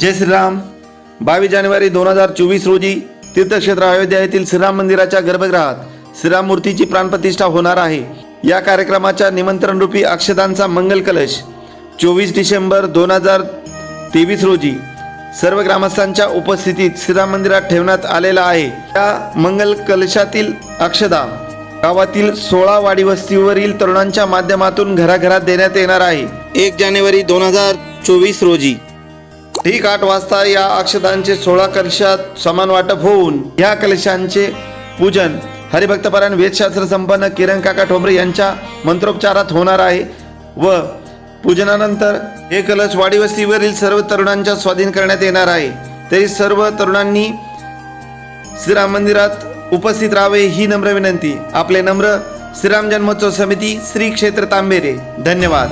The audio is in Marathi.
जय श्रीराम. बावीस जानेवारी दोन हजार चोवीस रोजी तीर्थक्षेत्र अयोध्या येथील श्रीराम मंदिराच्या गर्भगृहात श्रीराम मूर्तीची प्राणप्रतिष्ठा होणार आहे. या कार्यक्रमाच्या निमंत्रणरूपी अक्षदांचा मंगल कलश चोवीस डिसेंबर दोन हजार तेवीस रोजी सर्व ग्रामस्थांच्या उपस्थितीत श्रीराम मंदिरात ठेवण्यात आलेला आहे. या मंगल कलशातील अक्षदा गावातील सोळा वाडी वस्तीवरील तरुणांच्या माध्यमातून घराघरात देण्यात येणार आहे. एक जानेवारी दोन हजार चोवीस रोजी ठीक आठ वाजता या अक्षदांचे सोळा कलशात समान वाटप होऊन या कलशांचे पूजन हरिभक्तपरायण वेदशास्त्र संपन्न किरण काका ठोंबरे यांच्या मंत्रोपचारात होणार आहे व पूजनानंतर हे कलश वाडीवस्तीवरील सर्व तरुणांच्या स्वाधीन करण्यात येणार आहे. तरी सर्व तरुणांनी श्रीराम मंदिरात उपस्थित राहावे ही नम्र विनंती. आपले नम्र श्रीराम जन्मोत्सव समिती श्री क्षेत्र तांबेरे. धन्यवाद.